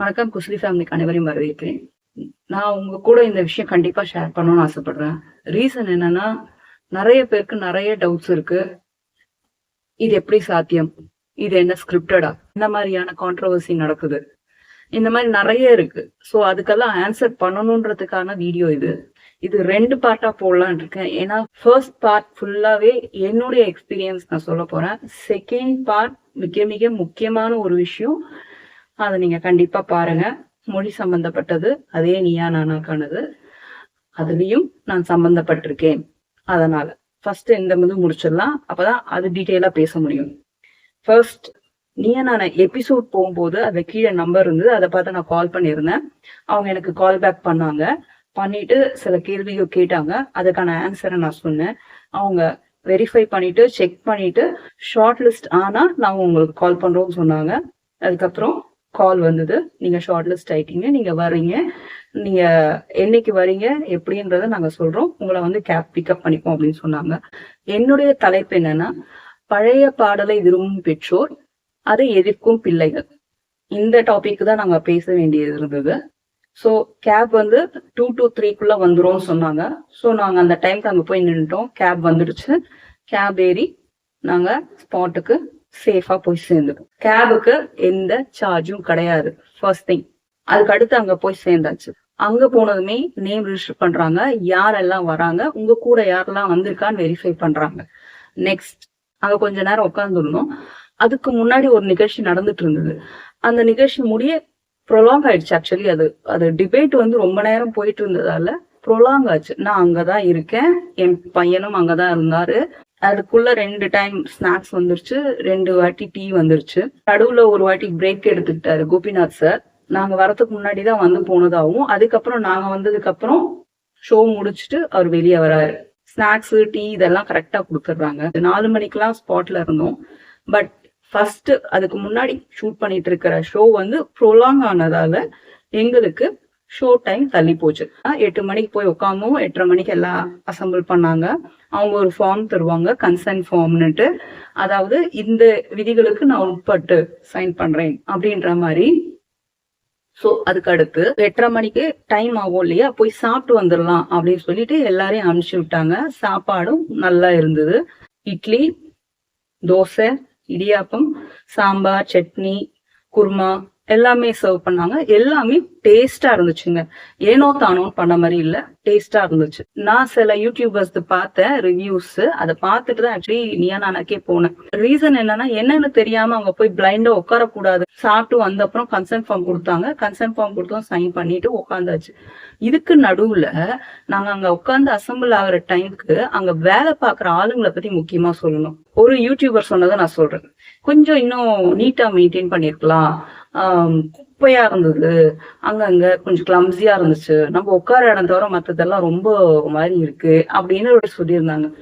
வணக்கம் குஸ்லி ஃபேமிலிக்கு அனைவரையும் வரவேற்கிறேன். நான் உங்க கூட இந்த விஷயம் கண்டிப்பா ஷேர் பண்ணணும்னு ஆசைப்படுறேன். ரீசன் என்னன்னா நிறைய பேருக்கு நிறைய டவுட்ஸ் இருக்கு. இது எப்படி சாத்தியம்? இது என்ன ஸ்கிரிப்டடா இந்த மாதிரியான கான்ட்ரவர்சி நடக்குது. இந்த மாதிரி நிறைய இருக்கு. ஸோ அதுக்கெல்லாம் ஆன்சர் பண்ணணுன்றதுக்கான வீடியோ இது. இது ரெண்டு பார்ட்டா போடலான் இருக்கேன். ஏன்னா ஃபர்ஸ்ட் பார்ட் ஃபுல்லாவே என்னுடைய எக்ஸ்பீரியன்ஸ் நான் சொல்ல போறேன். செகண்ட் பார்ட் மிக மிக முக்கியமான ஒரு விஷயம். அதை நீங்க கண்டிப்பா பாருங்க. மொழி சம்பந்தப்பட்டது அதே நீயா நானாக்கானது. அதுலயும் நான் சம்பந்தப்பட்டிருக்கேன். அதனால ஃபர்ஸ்ட் இந்த வந்து முடிச்சிடலாம். அப்பதான் அது டீட்டெயிலா பேச முடியும். ஃபர்ஸ்ட் நீயா நான் எபிசோட் போகும்போது அது கீழே நம்பர் இருந்தது. அதை பார்த்து நான் கால் பண்ணியிருந்தேன். அவங்க எனக்கு கால் பேக் பண்ணாங்க. பண்ணிட்டு சில கேள்விகள் கேட்டாங்க. அதுக்கான ஆன்சரை நான் சொன்னேன். அவங்க வெரிஃபை பண்ணிட்டு செக் பண்ணிட்டு ஷார்ட் லிஸ்ட் ஆனா நாங்க உங்களுக்கு கால் பண்றோம்னு சொன்னாங்க. அதுக்கப்புறம் கால் வந்தது. நீங்க ஷார்ட் லிஸ்ட் ஆயிட்டீங்க. நீங்க வர்றீங்க. நீங்க என்னைக்கு வரீங்க எப்படின்றத நாங்க சொல்றோம். உங்களை வந்து கேப் பிக்கப் பண்ணிப்போம் அப்படின்னு சொன்னாங்க. என்னுடைய தலைப்பு என்னன்னா பழைய பாடலை விரும்பும் பெற்றோர் அதை எதிர்க்கும் பிள்ளைகள். இந்த டாபிக் தான் நாங்க பேச வேண்டியது இருந்தது. ஸோ கேப் வந்து டூ டு த்ரீக்குள்ள வந்துடும் சொன்னாங்க. ஸோ நாங்க அந்த டைம்க்கு அங்க போய் நின்றுட்டோம் கேப் வந்துடுச்சு. கேப் ஏறி நாங்க ஸ்பாட்டுக்கு சேஃபா போய் சேர்ந்துடும் கேபுக்கு எந்த சார்ஜும் கிடையாது. ஃபர்ஸ்ட் திங் அதுக்கு அடுத்து அங்க போய் சேர்ந்தாச்சு. அங்க போனதுமே நேம் ரிஜிஸ்டர் பண்றாங்க. யாரெல்லாம் வராங்க? உங்க கூட யாரெல்லாம் வந்திருக்கான்னு வெரிஃபை பண்றாங்க. நெக்ஸ்ட் அங்க கொஞ்ச நேரம் உட்காந்துருந்தோம் அதுக்கு முன்னாடி ஒரு நிகழ்ச்சி நடந்துட்டு இருந்தது. அந்த நிகழ்ச்சி முடிய ப்ரொலாங் ஆயிடுச்சு. ஆக்சுவலி அது அது டிபேட் வந்து ரொம்ப நேரம் போயிட்டு இருந்ததால ப்ரொலாங் ஆச்சு. நான் அங்கதான் இருக்கேன். என் பையனும் அங்கதான் இருந்தாரு. அதுக்குள்ள ரெண்டு டைம் ஸ்நாக்ஸ் வந்துருச்சு ரெண்டு வாட்டி டீ வந்துருச்சு. நடுவுல ஒரு வாட்டி பிரேக் எடுத்துக்கிட்டாரு கோபிநாத் சார் நாங்க வரதுக்கு முன்னாடி தான் வந்து போனதாகவும் அதுக்கப்புறம் நாங்க வந்ததுக்கு அப்புறம் ஷோ முடிச்சுட்டு அவர் வெளியே வராரு. ஸ்நாக்ஸ் டீ இதெல்லாம் கரெக்டா கொடுத்துட்றாங்க. நாலு மணிக்கெல்லாம் ஸ்பாட்ல இருந்தோம். பட் ஃபர்ஸ்ட் அதுக்கு முன்னாடி ஷூட் பண்ணிட்டு இருக்கிற ஷோ வந்து ப்ரொலாங் ஆனதால எங்களுக்கு ஷோ டைம் தள்ளி போச்சு. எட்டு மணிக்கு போய் உட்காந்தோம் எட்டரை மணிக்கு எல்லாம் அசம்பிள் பண்ணாங்க. அவங்க ஒரு ஃபார்ம் தருவாங்க. கன்சென்ட் ஃபார்ம்னுட்டு அதாவது இந்த விதிகளுக்கு நான் உட்பட்டு சைன் பண்றேன் அப்படின்ற மாதிரி. ஸோ அதுக்கு அடுத்து எட்டரை மணிக்கு டைம் ஆகும் இல்லையா? போய் சாப்பிட்டு வந்துடலாம் அப்படின்னு சொல்லிட்டு எல்லாரையும் அனுப்பிச்சு விட்டாங்க. சாப்பாடும் நல்லா இருந்தது. இட்லி தோசை இடியாப்பம் சாம்பார் சட்னி குருமா எல்லாமே சர்வ் பண்ணாங்க. எல்லாமே டேஸ்டா இருந்துச்சுங்க. ஏனோ தானோ பண்ண மாதிரி இல்ல. டேஸ்டா இருந்துச்சு. நான் சில யூடியூபர்ஸ் பார்த்தேன் ரிவ்யூஸ் அதை பார்த்துட்டு தான் ஆக்சுவலி நீயா நானக்கே போனேன். ரீசன் என்னன்னா என்னன்னு தெரியாம அவங்க போய் பிளைண்டா உட்கார கூடாது சாப்பிட்டு வந்த அப்புறம் கன்சர்ன் ஃபார்ம் கொடுத்தாங்க. கன்சர்ன் ஃபார்ம் கொடுத்தோம் சைன் பண்ணிட்டு உட்காந்தாச்சு. இதுக்கு நடுவுல நாங்க அங்க உட்காந்து அசம்பிள் ஆகுற டைமுக்கு அங்க வேலை பாக்குற ஆளுங்களை பத்தி முக்கியமா சொல்லணும். ஒரு யூடியூபர் சொன்னதை நான் சொல்றேன். கொஞ்சம் இன்னும் நீட்டா மெயின்டைன் பண்ணிருக்கலாம். குப்பையா இருந்தது. அங்கங்க கொஞ்சம் கிளம்ஸியா இருந்துச்சு. நம்ம உட்கார இடம் தவிர மத்ததெல்லாம் ரொம்ப மாதிரி இருக்கு அப்படின்னு சொல்லியிருந்தாங்க.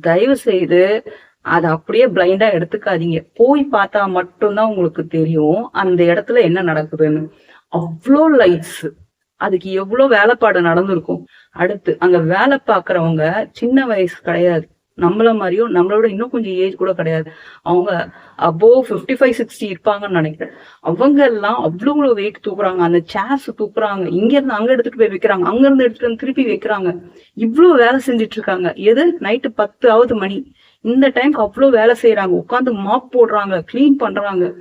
தயவு செய்து அதை அப்படியே பிளைண்டா எடுத்துக்காதீங்க. போய் பார்த்தா மட்டும்தான் உங்களுக்கு தெரியும் அந்த இடத்துல என்ன நடக்குதுன்னு. அவ்வளோ லைட்ஸ் அதுக்கு எவ்வளவு வேலைப்பாடு நடந்திருக்கும். அடுத்து அங்க வேலை பார்க்குறவங்க சின்ன வயசு கிடையாது. நம்மள மாதிரியும் நம்மளோட இன்னும் கொஞ்சம் ஏஜ் கூட கிடையாது. அவங்க அபோவ் ஃபிஃப்டி ஃபைவ் சிக்ஸ்டி இருப்பாங்கன்னு நினைக்கிறேன். அவங்க எல்லாம் அவ்வளவு வெயிட் தூக்குறாங்க. அந்த சேர்ஸ் தூக்குறாங்க. இங்க இருந்து அங்க எடுத்துட்டு போய் வைக்கிறாங்க. அங்க இருந்து எடுத்துட்டு வந்து திருப்பி வைக்கிறாங்க. இவ்வளவு வேலை செஞ்சுட்டு இருக்காங்க எது? நைட்டு பத்து ஆவது மணி. இந்த டைம்க்கு அவ்வளவு வேலை செய்யறாங்க உட்காந்து மாப் போடுறாங்க. கிளீன் பண்றாங்க.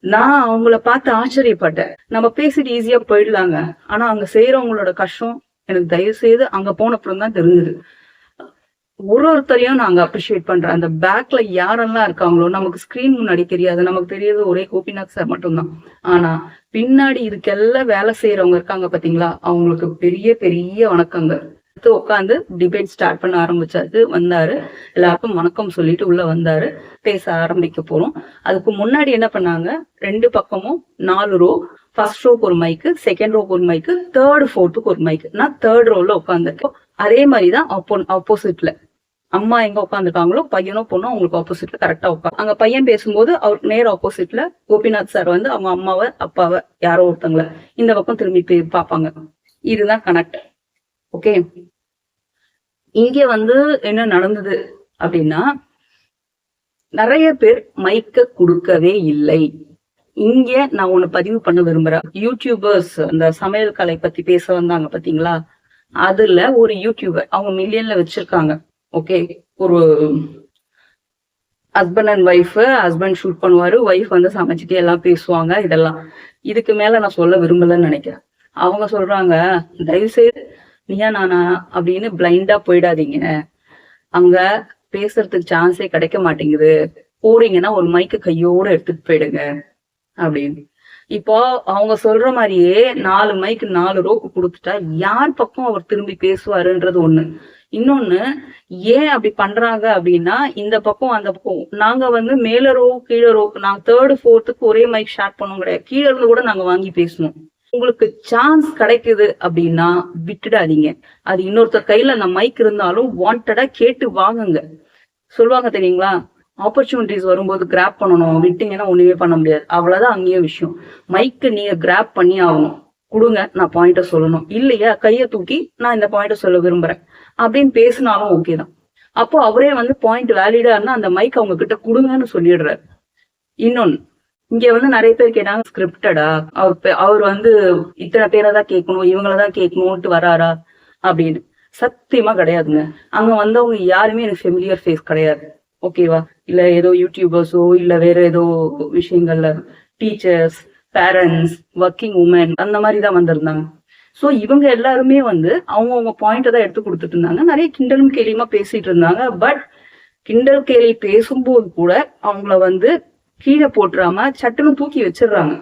நான் அவங்கள பார்த்து ஆச்சரியப்பட்டேன். நம்ம பேசிட்டு ஈஸியா போயிடலாங்க. ஆனா அங்க செய்யறவங்களோட கஷ்டம் எனக்கு தயவு செய்து அங்க போனப்புறம் தான் தெரிஞ்சது. ஒரு ஒருத்தரையும் நாங்க அப்ரிஷியேட் பண்றோம். அந்த பேக்ல யாரெல்லாம் இருக்காங்களோ நமக்கு ஸ்கிரீன் முன்னாடி தெரியாது. நமக்கு தெரியாது ஒரே கோபிநாத் சார் மட்டும்தான். ஆனா பின்னாடி இதுக்கெல்லாம் வேலை செய்யறவங்க இருக்காங்க பாத்தீங்களா? அவங்களுக்கு பெரிய பெரிய வணக்கங்க அடுத்து உட்காந்து டிபேட் ஸ்டார்ட் பண்ண ஆரம்பிச்சாச்சு வந்தாரு. எல்லாருக்கும் வணக்கம் சொல்லிட்டு உள்ள வந்தாரு. பேச ஆரம்பிக்க போறோம். அதுக்கு முன்னாடி என்ன பண்ணாங்க? ரெண்டு பக்கமும் நாலு ரோ ஃபர்ஸ்ட் ரோக்கு ஒரு மைக்கு செகண்ட் ரோக்கு ஒரு மைக்கு தேர்ட் ஃபோர்த்துக்கு ஒரு மைக்கு நான் தேர்ட் ரோல உட்காந்துருக்கேன் அதே மாதிரிதான் அப்போ ஆப்போசிட்ல அம்மா எங்க உட்காந்துருக்காங்களோ பையனோ பொண்ணோ அவங்களுக்கு ஆப்போசிட்ல கரெக்டா உட்காந்து அங்க பையன் பேசும்போது அவர் நேர் ஆப்போசிட்ல கோபிநாத் சார் வந்து அவங்க அம்மாவை அப்பாவை யாரோ ஒருத்தங்கள இந்த பக்கம் திரும்பி போய் பார்ப்பாங்க. இதுதான் கனெக்ட் ஓகே இங்க வந்து என்ன நடந்தது அப்படின்னா நிறைய பேர் மைக்க கொடுக்கவே இல்லை. இங்க நான் ஒண்ணு பதிவு பண்ண விரும்புறேன். யூடியூபர்ஸ் அந்த சமையல் கலை பத்தி பேச வந்தாங்க பாத்தீங்களா? அதுல ஒரு யூடியூபர் அவங்க மில்லியன்ல வச்சிருக்காங்க. ஓகே ஒரு husband and wife husband shoot பண்ணுவாரு ஒய்ஃப் வந்து சமைச்சிட்டு எல்லாம் பேசுவாங்க இதெல்லாம். இதுக்கு மேல நான் சொல்ல விரும்பலன்னு நினைக்கிறேன். அவங்க சொல்றாங்க தயவு செய்து நீயா நானா? அப்படின்னு பிளைண்டா போயிடாதீங்க. அங்க பேசுறதுக்கு சான்ஸே கிடைக்க மாட்டேங்குது. போறீங்கன்னா ஒரு மைக்கு கையோட எடுத்துட்டு போயிடுங்க அப்படின்னு. இப்போ அவங்க சொல்ற மாதிரியே நாலு மைக்கு நாலு ரோக்கு கொடுத்துட்டா யார் பக்கம் அவர் திரும்பி பேசுவாருன்றது ஒண்ணு. இன்னொன்னு ஏன் அப்படி பண்றாங்க அப்படின்னா இந்த பக்கம் அந்த பக்கம். நாங்க வந்து மேல ரோ கீழே ரோ நாங்க தேர்டு ஃபோர்த்துக்கு ஒரே மைக் ஷேர் பண்ணும் கிடையாது. கீழே இருந்து கூட நாங்க வாங்கி பேசணும் உங்களுக்கு சான்ஸ் கிடைக்குது அப்படின்னா விட்டுடாதீங்க. அது இன்னொருத்தர் கையில அந்த மைக் இருந்தாலும் வாண்டடா கேட்டு வாங்குங்க. சொல்லுவாங்க தெரியுங்களா? ஆப்பர்ச்சுனிட்டிஸ் வரும்போது கிராப் பண்ணணும். விட்டீங்கன்னா ஒண்ணுமே பண்ண முடியாது. அவ்வளவுதான் அங்கேயும் விஷயம். மைக்கு நீங்க கிராப் பண்ணி ஆகணும். கொடுங்க நான் பாயிண்ட்டை சொல்லணும். இல்லையா? கையை தூக்கி நான் இந்த பாயிண்ட்டை சொல்ல விரும்புறேன். அப்படின்னு பேசினாலும் ஓகே தான். அப்போ அவரே வந்து பாயிண்ட் வேலிடா இருந்தா அந்த மைக் அவங்க கிட்ட கொடுங்கன்னு சொல்லிடுறாரு. இன்னொன்னு இங்க வந்து நிறைய பேர் கேட்டாங்க ஸ்கிரிப்டடா அவர் பே- அவர் வந்து இத்தனை பேரை தான் கேட்கணும் இவங்கள தான் கேட்கணும்ட்டு வராரா? அப்படின்னு. சத்தியமா கிடையாதுங்க. அங்க வந்தவங்க யாருமே எனக்கு ஃபெமிலியர் ஃபேஸ் கிடையாது. ஓகேவா இல்ல ஏதோ யூடியூபர்ஸோ இல்ல வேற ஏதோ விஷயங்கள்ல டீச்சர்ஸ் பேரண்ட்ஸ் ஒர்க்கிங் உமன் அந்த மாதிரி தான் வந்திருந்தாங்க. சோ இவங்க எல்லாருமே வந்து அவங்கவுங்க பாயிண்ட் தான் எடுத்து கொடுத்துட்டு இருந்தாங்க. நிறைய கிண்டலும் கேலியுமா பேசிட்டு இருந்தாங்க. பட் கிண்டல் கேலி பேசும்போது கூட அவங்கள வந்து கீழே போட்டுறாம சட்டுன்னு தூக்கி வச்சிடுறாங்க.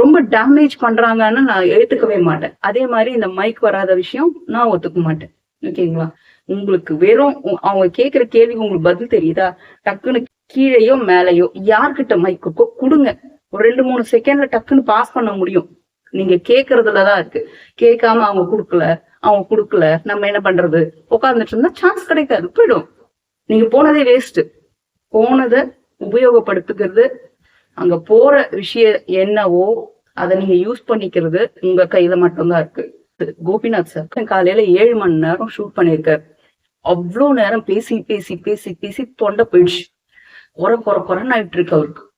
ரொம்ப டேமேஜ் பண்றாங்கன்னு நான் ஏத்துக்கவே மாட்டேன். அதே மாதிரி இந்த மைக் வராத விஷயம் நான் ஒத்துக்க மாட்டேன். ஓகேங்களா உங்களுக்கு வெறும் அவங்க கேட்கிற கேள்விக்கு உங்களுக்கு பதில் தெரியுதா? டக்குன்னு கீழேயோ மேலேயோ யார்கிட்ட மைக் இருக்கோ கொடுங்க. ஒரு ரெண்டு மூணு செகண்ட்ல டக்குன்னு பாஸ் பண்ண முடியும். நீங்க கேக்குறதுலதான் இருக்கு. கேட்காம அவங்க கொடுக்கல அவங்க கொடுக்கல நம்ம என்ன பண்றது? உட்கார்ந்துட்டு இருந்தா சான்ஸ் கிடைக்காது போயிடும். நீங்க போனதே வேஸ்ட் போனதை உபயோகப்படுத்துக்கிறது அங்க போற விஷயம் என்னவோ அதை நீங்க யூஸ் பண்ணிக்கிறது உங்க கையில மட்டும்தான் இருக்கு. கோபிநாத் சார் காலையில ஏழு மணி நேரம் ஷூட் பண்ணியிருக்காரு. அவ்வளோ நேரம் பேசி பேசி பேசி பேசி தொண்டை போயிடுச்சு. குறை குறை குறைன்னு ஆயிட்டு இருக்கு அவருக்கு.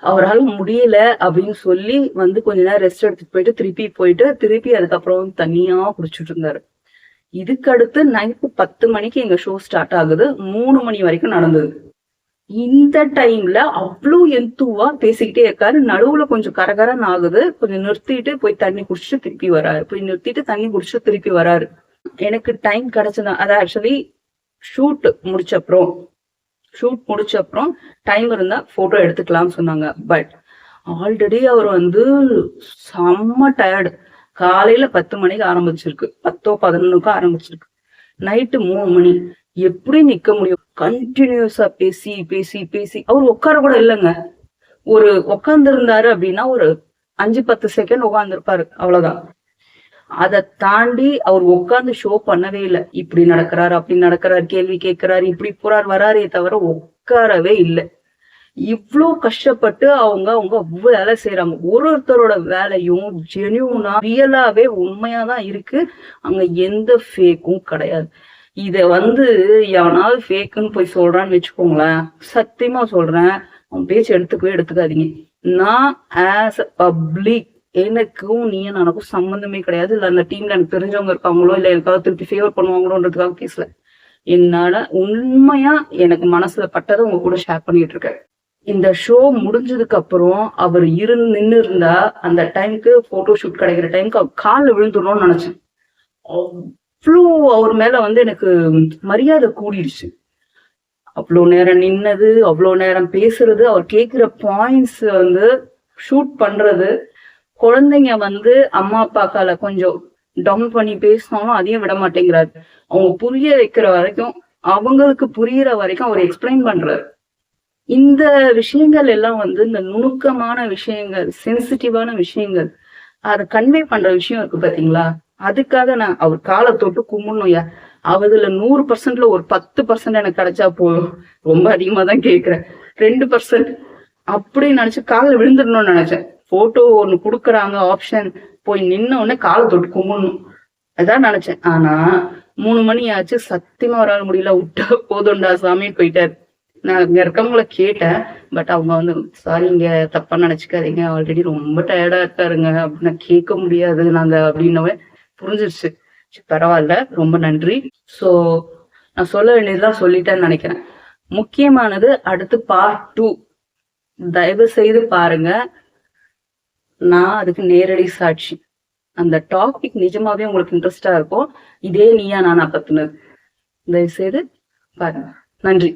அவரால் முடியல அப்படின்னு சொல்லி வந்து கொஞ்ச நேரம் ரெஸ்ட் எடுத்துட்டு போயிட்டு திருப்பி போயிட்டு திருப்பி அதுக்கப்புறம் தனியா குடிச்சிட்டு இருந்தாரு. இதுக்கு அடுத்து நைட்டு பத்து மணிக்கு எங்க ஷோ ஸ்டார்ட் ஆகுது. மூணு மணி வரைக்கும் நடந்தது. இந்த டைம்ல அவ்வளோ எந்தூவா பேசிக்கிட்டே இருக்காரு. நடுவுல கொஞ்சம் கரகரன்னு ஆகுது. கொஞ்சம் நிறுத்திட்டு போய் தண்ணி குடிச்சிட்டு திருப்பி வராரு. போய் நிறுத்திட்டு தண்ணி குடிச்சிட்டு திருப்பி வராரு. எனக்கு டைம் கிடைச்சதான் அது ஆக்சுவலி ஷூட் முடிச்ச அப்புறம் ஷூட் முடிச்ச அப்புறம் டைம் இருந்தா போட்டோ எடுத்துக்கலாம்னு சொன்னாங்க. பட் ஆல்ரெடி அவர் வந்து செம்ம டயர்டு காலையில பத்து மணிக்கு ஆரம்பிச்சிருக்கு. பத்தோ பதினொன்னுக்கோ ஆரம்பிச்சிருக்கு. நைட்டு மூணு மணி. எப்படி நிக்க முடியும்? கண்டினியூஸா பேசி பேசி பேசி. அவர் உட்கார கூட இல்லைங்க. ஒரு உட்கார்ந்து இருந்தாரு அப்படின்னா ஒரு அஞ்சு பத்து செகண்ட் உட்காந்துருப்பாரு அவ்வளவுதான். அதை தாண்டி அவர் உட்கார்ந்து ஷோ பண்ணவே இல்லை. இப்படி நடக்கிறாரு அப்படி நடக்கிறாரு கேள்வி கேட்கிறாரு இப்படி போறார் வராரே தவிர உட்காரவே இல்லை. இவ்ளோ கஷ்டப்பட்டு அவங்க அவங்க அவ்வளவு வேலை செய்யறாங்க ஒரு ஒருத்தரோட வேலையும் ஜெனியூனா ரியலாவே உண்மையாதான் இருக்கு. அங்க எந்த ஃபேக்கும் கிடையாது. இத வந்து எவனாவது ஃபேக்குன்னு போய் சொல்றான்னு வச்சுக்கோங்களேன். சத்தியமா சொல்றேன். அவன் பேச்சு எடுத்துக்கவே எடுத்துக்காதீங்க. நான் ஆஸ் அ பப்ளிக் எனக்கும் நீ எனக்கும் சம்மந்தமே கிடையாது. இல்ல அந்த டீம்ல எனக்கு தெரிஞ்சவங்க இருக்காங்களோ இல்ல எனக்காக திருப்பி ஃபேவர் பண்ணுவாங்களோன்றதுக்காக பேசல. என்னால உண்மையா எனக்கு மனசுல பட்டதை உங்க கூட ஷேர் பண்ணிட்டு இருக்கேன். இந்த ஷோ முடிஞ்சதுக்கு அப்புறம் அவர் இருந்து நின்று இருந்தா அந்த டைம்க்கு போட்டோ ஷூட் கிடைக்கிற டைம்க்கு அவர் காலில் விழுந்துடணும்னு நினைச்சேன். அவ்வளோ அவர் மேல வந்து எனக்கு மரியாதை கூடிடுச்சு. அவ்வளோ நேரம் நின்னது அவ்வளோ நேரம் பேசுறது அவர் கேட்குற பாயிண்ட்ஸ் வந்து ஷூட் பண்றது குழந்தைங்க வந்து அம்மா அப்பாக்கால கொஞ்சம் டவுன் பண்ணி பேசினாலும் அதையும் விட மாட்டேங்கிறாரு. அவங்க புரிய வைக்கிற வரைக்கும் அவங்களுக்கு புரியுற வரைக்கும் அவர் எக்ஸ்பிளைன் பண்றாரு. இந்த விஷயங்கள் எல்லாம் வந்து இந்த நுணுக்கமான விஷயங்கள் சென்சிட்டிவான விஷயங்கள் அதை கன்வே பண்ற விஷயம் இருக்கு பாத்தீங்களா? அதுக்காக நான் அவர் காலை தொட்டு கும்பிடணும்யா அவதுல நூறு பர்சன்ட்ல ஒரு பத்து பர்சன்ட் எனக்கு கிடைச்சா போதும். ரொம்ப அதிகமா தான் கேக்குறேன். ரெண்டு பர்சன்ட் அப்படி நினைச்சு காலில் விழுந்துடணும்னு நினைச்சேன். போட்டோ ஒண்ணு குடுக்குறாங்க ஆப்ஷன் போய் நின்ன உடனே காலை தொட்டு கும்பிடணும். அதான் நினைச்சேன். ஆனா மூணு மணி ஆச்சு சத்தியமா ஒரு முடியல. விட்டா போதும்டா சாமின்னு போயிட்டாரு. நான் இங்க இருக்கவங்கள கேட்டேன். பட் அவங்க வந்து சாரி இங்க தப்பா நினைச்சுக்காதீங்க. ஆல்ரெடி ரொம்ப டயர்டா இருக்காருங்க. அப்படின்னு கேட்க முடியாது. நாங்க அப்படின்னவே புரிஞ்சிருச்சு. பரவாயில்ல. ரொம்ப நன்றி. சோ நான் சொல்ல வேண்டியதுலாம் சொல்லிட்டேன்னு நினைக்கிறேன். முக்கியமானது அடுத்து பார்ட் டூ தயவு செய்து பாருங்க. நான் அதுக்கு நேரடி சாட்சி. அந்த டாபிக் நிஜமாவே உங்களுக்கு இன்ட்ரெஸ்டா இருக்கும். இதே நீயா நானா பத்துனது தயவு செய்து பாருங்க. நன்றி.